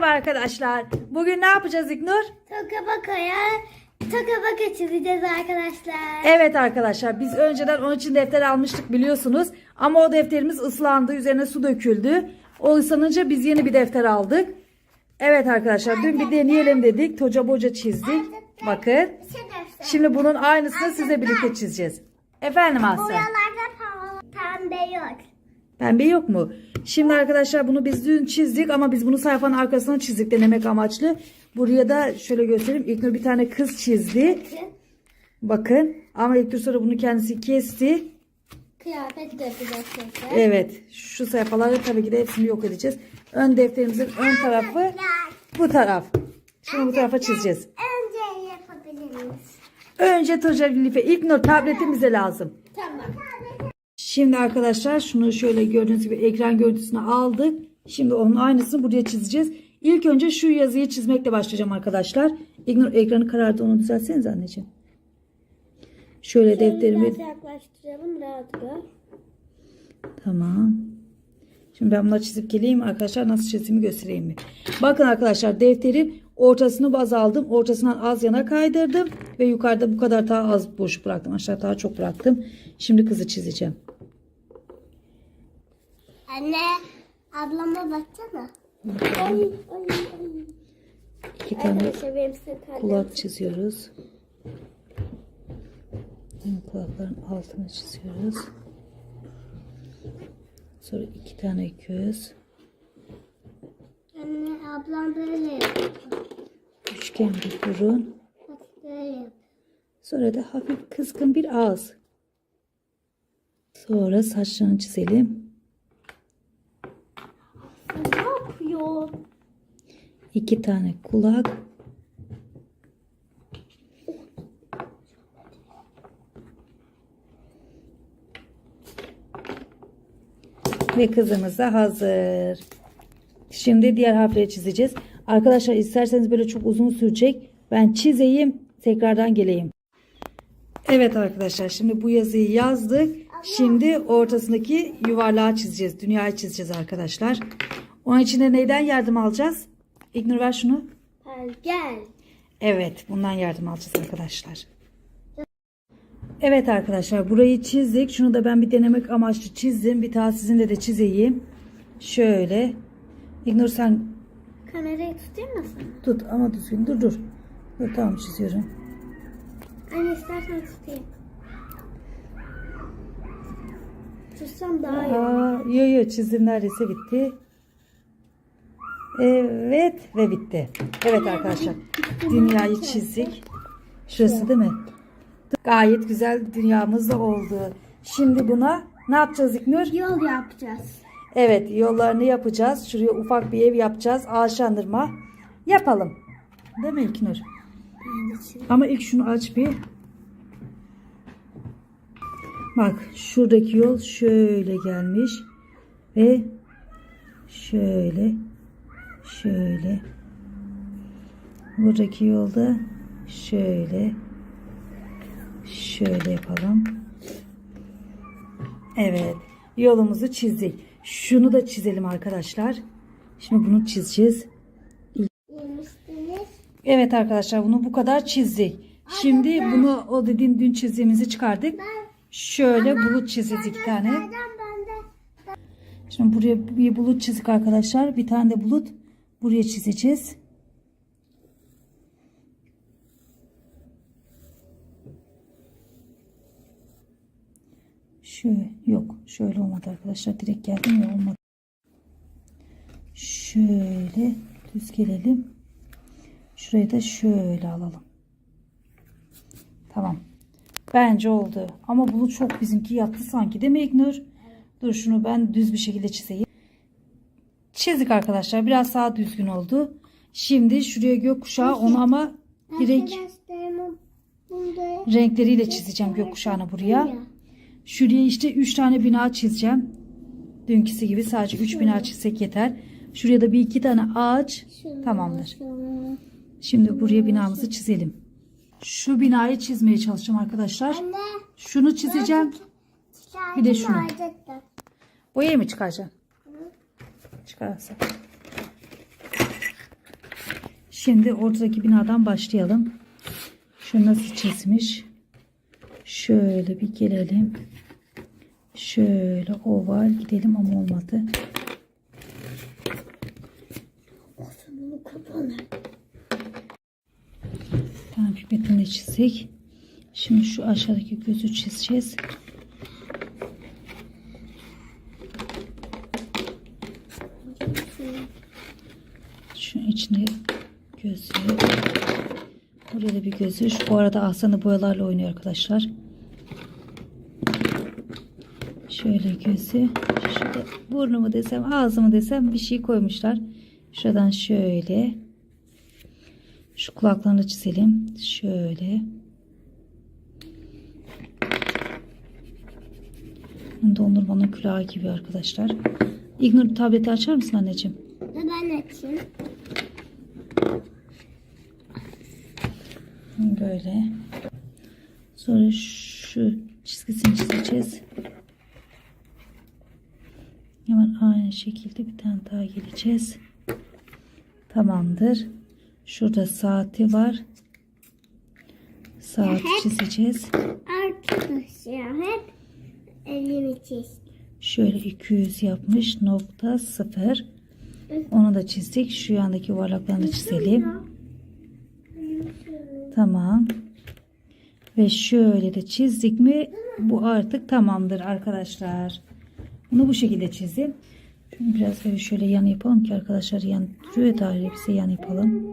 Merhaba arkadaşlar. Bugün ne yapacağız İknur? Toka bakaya toka baka çizeceğiz arkadaşlar. Evet arkadaşlar biz önceden onun için defter almıştık biliyorsunuz. Ama o defterimiz ıslandı. Üzerine su döküldü. O ıslanınca biz yeni bir defter aldık. Evet arkadaşlar dün bir deneyelim dedik. Toca boca çizdik. Bakın. Şey. Şimdi bunun aynısını size birlikte çizeceğiz. Efendim Aslı. Boyalarda pem- pembe yok. Pembe yok mu? Şimdi arkadaşlar bunu biz dün çizdik ama biz bunu sayfanın arkasına çizdik denemek amaçlı. Buraya da şöyle göstereyim. İlknur bir tane kız çizdi. Bakın. Ama İlknur sonra bunu kendisi kesti. Kıyafet de. Evet. Şu sayfaları tabii ki de hepsini yok edeceğiz. Ön defterimizin ön tarafı bu taraf. Şimdi bu tarafa çizeceğiz. Önce yapabiliriz. Önce Toca Life. İlknur tabletin bize lazım. Tamam. Şimdi arkadaşlar şunu şöyle gördüğünüz gibi ekran görüntüsünü aldık. Şimdi onun aynısını buraya çizeceğiz. İlk önce şu yazıyı çizmekle başlayacağım arkadaşlar. İgnor ekranı karardı onu düzeltseniz anneciğim. Şöyle defterimi Biraz yaklaştıralım rahat gör. Tamam. Şimdi ben bunları çizip geleyim arkadaşlar nasıl çizdiğimi göstereyim mi? Bakın arkadaşlar defterin ortasını baz aldım. Ortasından az yana kaydırdım. Ve yukarıda bu kadar daha az boş bıraktım. Aşağı daha çok bıraktım. Şimdi kızı çizeceğim. Anne ablama baksana. Ay, ay, ay. İki tane kulak çiziyoruz. Hem kulakların altını çiziyoruz. Sonra iki tane göz. Anne ablam böyle yapıyor. Üçgen bir burun. Sonra da hafif kızgın bir ağız. Sonra saçlarını çizelim. Ne yapıyor? İki tane kulak. Ve kızımız da hazır. Şimdi diğer harfleri çizeceğiz. Arkadaşlar isterseniz böyle çok uzun sürecek. Ben çizeyim. Tekrardan geleyim. Evet arkadaşlar şimdi bu yazıyı yazdık. Şimdi ortasındaki yuvarlağı çizeceğiz. Dünyayı çizeceğiz arkadaşlar. Onun için de neyden yardım alacağız? İgnur ver şunu. Gel. Evet bundan yardım alacağız arkadaşlar. Evet arkadaşlar burayı çizdik. Şunu da ben bir denemek amaçlı çizdim. Bir daha sizinle de çizeyim. Şöyle. İgnur sen Kamerayı tutayım mı sana? tut ama düzgün dur dur. Dur tamam çiziyorum. Anne istersen tutayım. Tutsam daha iyi. Aa, yo yo çizim neredeyse bitti. Evet ve bitti. Evet arkadaşlar. Dünyayı çizdik. Şurası değil mi? Gayet güzel dünyamız da oldu. Şimdi buna ne yapacağız İknur? Yol yapacağız. Evet yollarını yapacağız. Şuraya ufak bir ev yapacağız. Ağaçlandırma yapalım. Değil mi İknur? Ama ilk şunu aç bir. Bak şuradaki yol şöyle gelmiş. Ve şöyle şöyle buradaki yolda şöyle şöyle yapalım. Evet yolumuzu çizdik. Şunu da çizelim arkadaşlar. Şimdi bunu çizeceğiz. Evet arkadaşlar bunu bu kadar çizdik. Şimdi bunu o dediğin dün çizdiğimizi çıkardık. Şöyle bulut çizeceğiz iki tane. Şimdi buraya bir bulut çizdik arkadaşlar. Bir tane de bulut buraya çizeceğiz. Şöyle yok şöyle olmadı arkadaşlar. Direkt geldim ya olmadı. Şöyle düz gelelim. Şurayı da şöyle alalım. Tamam. Bence oldu. Ama bulut çok bizimki yattı sanki değil mi İgnur? Dur şunu ben düz bir şekilde çizeyim. Çizdik arkadaşlar. Biraz daha düzgün oldu. Şimdi şuraya gökkuşağı onu ama direkt renkleriyle çizeceğim gökkuşağını buraya. Şuraya işte 3 tane bina çizeceğim. Dünküsü gibi sadece 3 bina çizsek yeter. Şuraya da bir iki tane ağaç tamamdır. Şimdi buraya binamızı çizelim. Şu binayı çizmeye çalışacağım arkadaşlar. Şunu çizeceğim. Bir de şunu. Boyayı mı çıkaracağım? Çıkarsın. Şimdi ortadaki binadan başlayalım. Şu nasıl çizmiş? Şöyle bir gelelim. Şöyle oval gidelim ama olmadı. Tamam pipetini çizdik. Şimdi şu aşağıdaki gözü çizeceğiz. Şu içine gözü. Oraya da bir gözü. Şu, bu arada Aslan'ı boyalarla oynuyor arkadaşlar. Şöyle gözü. Şurada burnumu desem ağzımı desem bir şey koymuşlar. Şuradan şöyle. Şu kulaklarını çizelim. Şöyle. Dondurmanın külahı gibi arkadaşlar. İgnur tableti açar mısın anneciğim? Ben açayım. Böyle. Sonra şu çizgisini çizeceğiz. Hemen aynı şekilde bir tane daha geleceğiz. Tamamdır. Şurada saati var. Saat çizeceğiz. Arkadaşlar hep elimi çizdim. Şöyle 200 yapmış nokta 0. Onu da çizdik. Şu yandaki yuvarlaklarını çizelim. Tamam. Ve şöyle de çizdik mi bu artık tamamdır arkadaşlar. Bunu bu şekilde çizin. Şunu biraz şöyle yan yapalım ki arkadaşlar yan duruyor daire bize yan yapalım.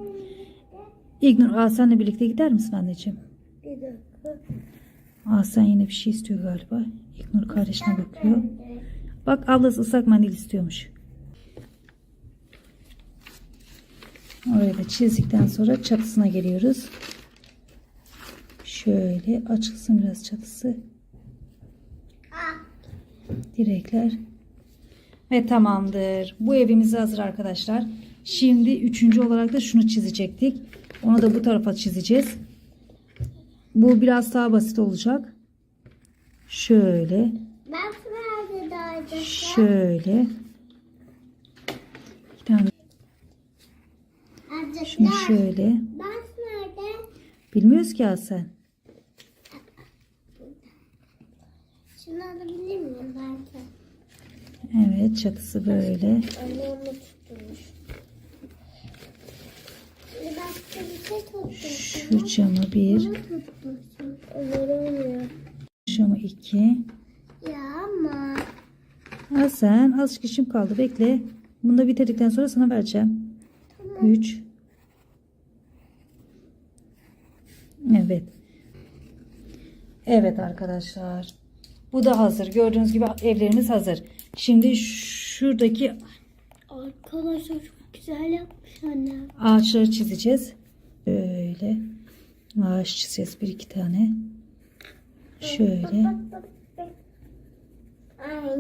İgnur Asen'le birlikte gider misin anneciğim? Bir dakika. Yine bir şey istiyor galiba. İgnur kardeşine bakıyor. Bak ablası ıslak mendil istiyormuş. Orayı da çizdikten sonra çatısına geliyoruz. Şöyle açılsın biraz çatısı. Direkler. Ve tamamdır. Bu evimiz hazır arkadaşlar. Şimdi üçüncü olarak da şunu çizecektik. Onu da bu tarafa çizeceğiz. Bu biraz daha basit olacak. Şöyle. Şöyle. Bir tane şunu Azıcıklar. şöyle. Ben nerede? Bilmiyoruz ki Hasan. Şunu alabilir miyim belki? Evet çatısı böyle. Şimdi şey. Şu camı bir, şu camı iki. Ya ama. Hasan azıcık işim kaldı bekle. Bunu da bitirdikten sonra sana vereceğim. Üç. Evet. Evet arkadaşlar. Bu da hazır. Gördüğünüz gibi evlerimiz hazır. Şimdi şuradaki Arkadaşlar çok güzel yapmış annem. ağaçları çizeceğiz. Böyle ağaç çizeceğiz bir iki tane. Şöyle. Anne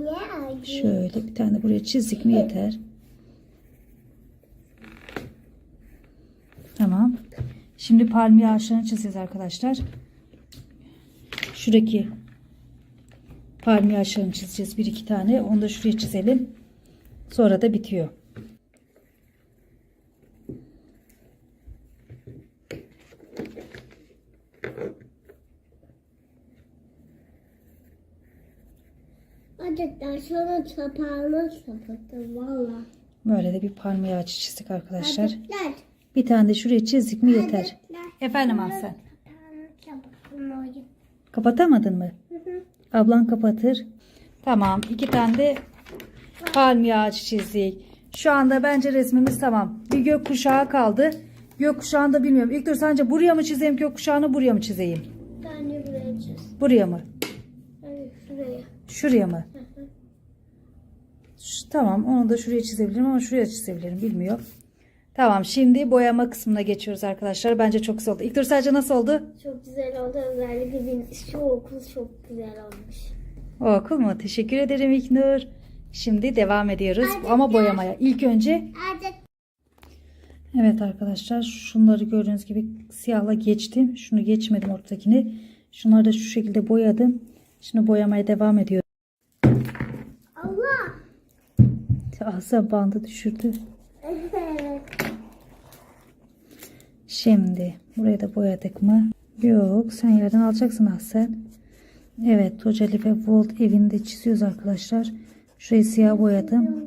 anne. Şöyle bir tane buraya çizdik mi yeter. Tamam. Şimdi palmiye ağaçlarını çizeceğiz arkadaşlar. Şuradaki palmiye ağaçlarını çizeceğiz bir iki tane. Onu da şuraya çizelim. Sonra da bitiyor. Azıcıklar sonra çapağını sapattım valla. Böyle de bir palmiye ağacı çizdik arkadaşlar. Azıcıklar. Bir tane de şuraya çizdik mi yeter. Efendim Ahsen. Kapatamadın mı? Hı hı. Ablan kapatır. Tamam. iki tane de palmiye ağacı çizdik. Şu anda bence resmimiz tamam. Bir gökkuşağı kaldı. Gökkuşağını da bilmiyorum. İlk dur sence buraya mı çizeyim gökkuşağını buraya mı çizeyim? Bence buraya çiz. Buraya mı? Hayır şuraya. Şuraya mı? Hı hı. Ş- tamam onu da şuraya çizebilirim ama şuraya çizebilirim. Bilmiyor. Tamam şimdi boyama kısmına geçiyoruz arkadaşlar. Bence çok güzel oldu. İlk sence nasıl oldu? Çok güzel oldu. Özellikle bir, şu okul çok güzel olmuş. O okul mu? Teşekkür ederim İlknur. Şimdi devam ediyoruz Hadi ama boyamaya. İlk önce Azıcık Evet arkadaşlar şunları gördüğünüz gibi siyahla geçtim. Şunu geçmedim ortadakini. Şunları da şu şekilde boyadım. Şimdi boyamaya devam ediyorum. Allah. Hasan bandı düşürdü. Şimdi burayı da boyadık mı? Yok sen yerden alacaksın Ahsen. Evet Tocali ve Volt evinde çiziyoruz arkadaşlar. Şurayı siyah boyadım.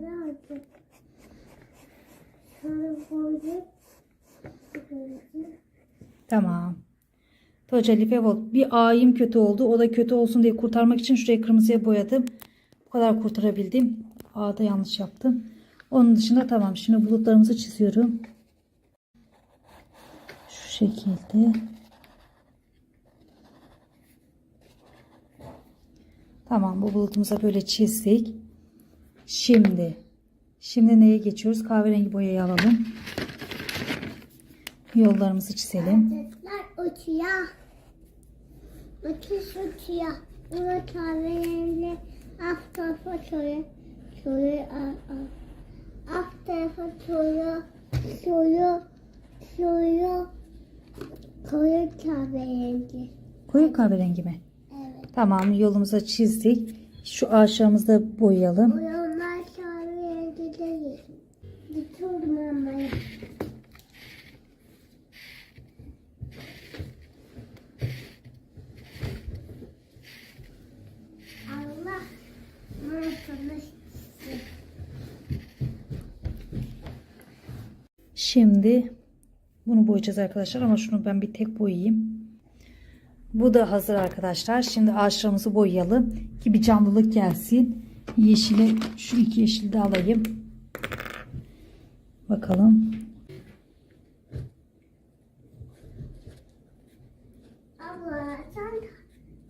Tamam. Tocali ve Volt. Bir ayım kötü oldu. O da kötü olsun diye kurtarmak için şurayı kırmızıya boyadım. Bu kadar kurtarabildim. A'da yanlış yaptım. Onun dışında tamam. Şimdi bulutlarımızı çiziyorum. Şekilde. Tamam bu bulutumuza böyle çizdik. Şimdi şimdi neye geçiyoruz? Kahverengi boyayı alalım. Yollarımızı çizelim. Uçuyor. Uçuş uçuyor. Bunu. Koyu kahverengi. Koyu kahverengi mi? Evet. Tamam yolumuza çizdik. Şu ağaçlarımızı boyayalım. Onlar kahverengi değil. Bitirdim ama. Allah mahvolmuş. Şimdi bunu boyayacağız arkadaşlar ama şunu ben bir tek boyayayım. Bu da hazır arkadaşlar. Şimdi ağaçlarımızı boyayalım ki bir canlılık gelsin. Yeşili şu iki yeşili de alayım. Bakalım. Abla sen,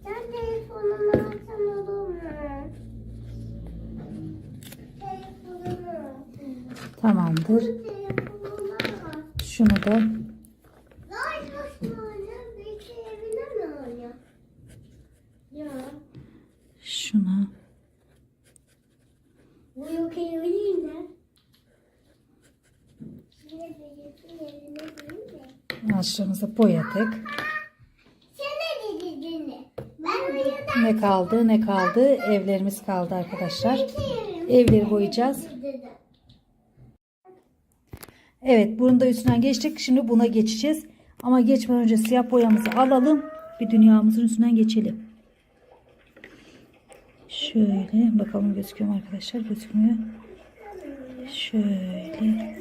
sen telefonumu alsan olur mu? Telefonumu. Tamamdır. Şunu da Large mı oynuyor? Büyük evine mi oynuyor? Yok. şuna Bu yok evine mi? Şimdi büyük evine değil de. ağaçlarımızı boyadık. Ne kaldı ne kaldı evlerimiz kaldı arkadaşlar. Evleri boyayacağız. Evet bunu da üstünden geçtik. Şimdi buna geçeceğiz. Ama geçmeden önce siyah boyamızı alalım. Bir dünyamızın üstünden geçelim. Şöyle bakalım gözüküyor mu arkadaşlar? Gözükmüyor. Şöyle.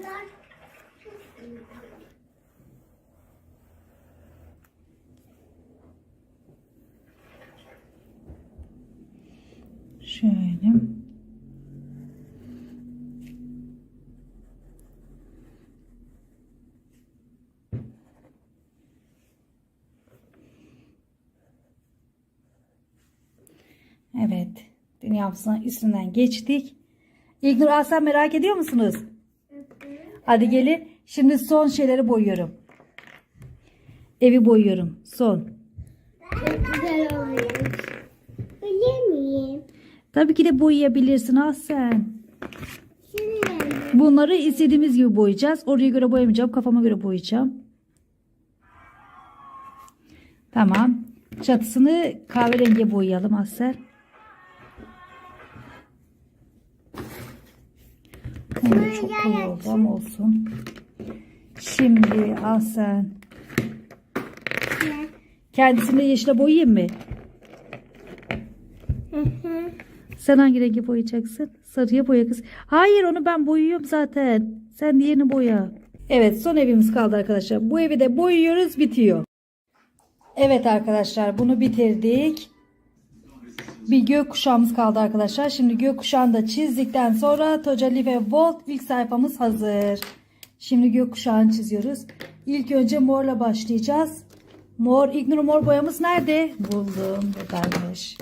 Dünyamızın üstünden geçtik. İlknur Aslan merak ediyor musunuz? Hadi gelin. Şimdi son şeyleri boyuyorum. Evi boyuyorum. Son. Güzel olmuş. Miyim? Tabii ki de boyayabilirsin Aslan. Bunları istediğimiz gibi boyayacağız. Oraya göre boyamayacağım. Kafama göre boyayacağım. Tamam. Çatısını kahverengiye boyayalım Asel. Hmm, çok koyu oldu ama olsun. Şimdi Asel. ne? Kendisini yeşile boyayayım mı? Hı hı. Sen hangi rengi boyayacaksın? Sarıya boya kız. Hayır onu ben boyuyorum zaten. Sen diğerini boya. Evet son evimiz kaldı arkadaşlar. Bu evi de boyuyoruz bitiyor. Evet arkadaşlar bunu bitirdik. Bir gökkuşağımız kaldı arkadaşlar. Şimdi gökkuşağını da çizdikten sonra Tocali ve Volt ilk sayfamız hazır. Şimdi gökkuşağını çiziyoruz. İlk önce morla başlayacağız. Mor, İgnur mor boyamız nerede? Buldum. Buradaymış.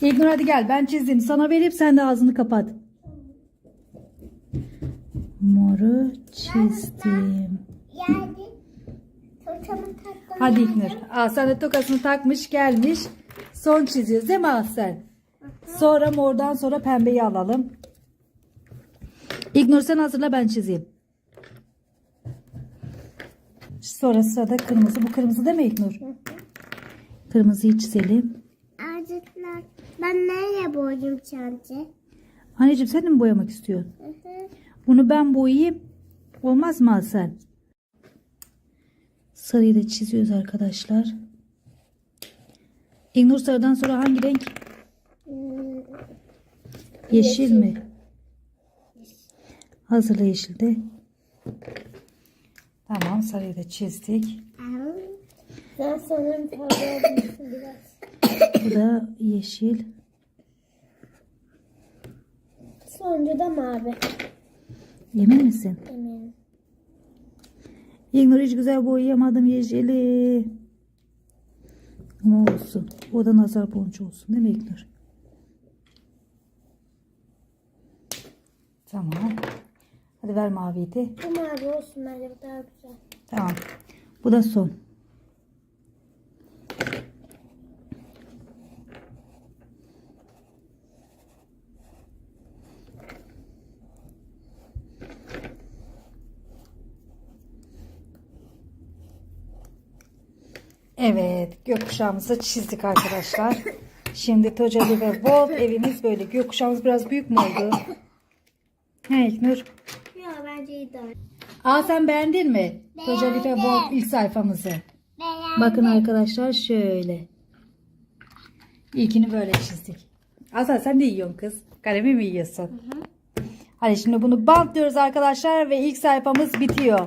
İlknur hadi gel ben çizdim. Sana verip sen de ağzını kapat. Moru çizdim. Geldi. Hadi İlknur. Aa, sen de tokasını takmış gelmiş. Son çiziyoruz değil mi Ahsen? Sonra mordan sonra pembeyi alalım. İlknur sen hazırla ben çizeyim. Sonra sırada kırmızı. Bu kırmızı değil mi İlknur? Kırmızıyı çizelim. Azıcıklar. Ben nereye boyayayım sence? Anneciğim sen de mi boyamak istiyorsun? Bunu ben boyayayım. Olmaz mı Hasan? Sarıyı da çiziyoruz arkadaşlar. İgnur sarıdan sonra hangi renk? Hmm, Yeşil, mi? Hazırla yeşilde. Tamam sarıyı da çizdik. Sen sanırım biraz. Bu da yeşil. Sonuncu da mavi. Emin misin? Eminim. İgnur hiç güzel boyayamadım yeşili. Ama olsun. O da nazar boncuğu olsun değil mi İgnur? Tamam. Hadi ver maviyi de. Bu mavi olsun bence bu daha güzel. Tamam. Bu da son. Evet, gökkuşağımızı çizdik arkadaşlar. Şimdi Tocali ve Bolt evimiz böyle. Gökkuşağımız biraz büyük mü oldu? He İlknur. Ya bence iyi daha. Aa sen beğendin mi? Tocali ve Bolt ilk sayfamızı. Bakın arkadaşlar şöyle. İlkini böyle çizdik. Azal sen de yiyorsun kız. Kalemi mi yiyorsun? Hadi şimdi bunu bantlıyoruz arkadaşlar ve ilk sayfamız bitiyor.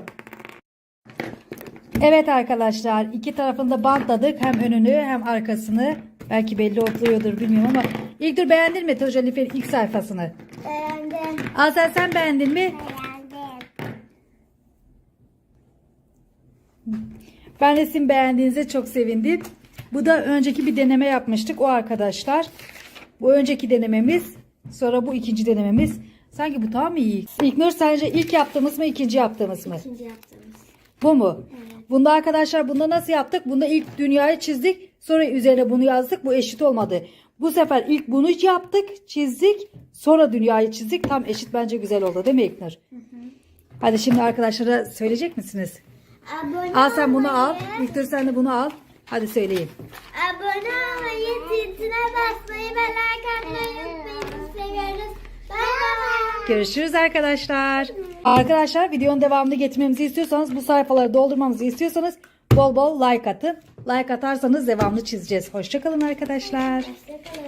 Evet arkadaşlar iki tarafını da bantladık. Hem önünü hem arkasını. Belki belli oluyordur bilmiyorum ama. İlk dur beğendin mi Tojalif'in ilk sayfasını? Beğendim. Azal sen beğendin mi? Beğendim. Ben de sizin beğendiğinize çok sevindim. Bu da önceki bir deneme yapmıştık o arkadaşlar. Bu önceki denememiz. Sonra bu ikinci denememiz. Sanki bu tam iyi. İlknur sence ilk yaptığımız mı ikinci yaptığımız mı? İkinci yaptığımız. Bu mu? Bunda arkadaşlar bunda nasıl yaptık? Bunda ilk dünyayı çizdik. Sonra üzerine bunu yazdık. Bu eşit olmadı. Bu sefer ilk bunu yaptık, çizdik. Sonra dünyayı çizdik. Tam eşit bence güzel oldu değil mi İlknur? Hadi şimdi arkadaşlara söyleyecek misiniz? Abone Al sen bunu al. İlknur sen de bunu al. Hadi söyleyin. Abone olmayı, tintine basmayı ve like atmayı unutmayın. Seviyoruz. Bay bay. Görüşürüz arkadaşlar. Arkadaşlar videonun devamını getirmemizi istiyorsanız bu sayfaları doldurmamızı istiyorsanız bol bol like atın. Like atarsanız devamlı çizeceğiz. Hoşçakalın arkadaşlar. Hoşçakalın.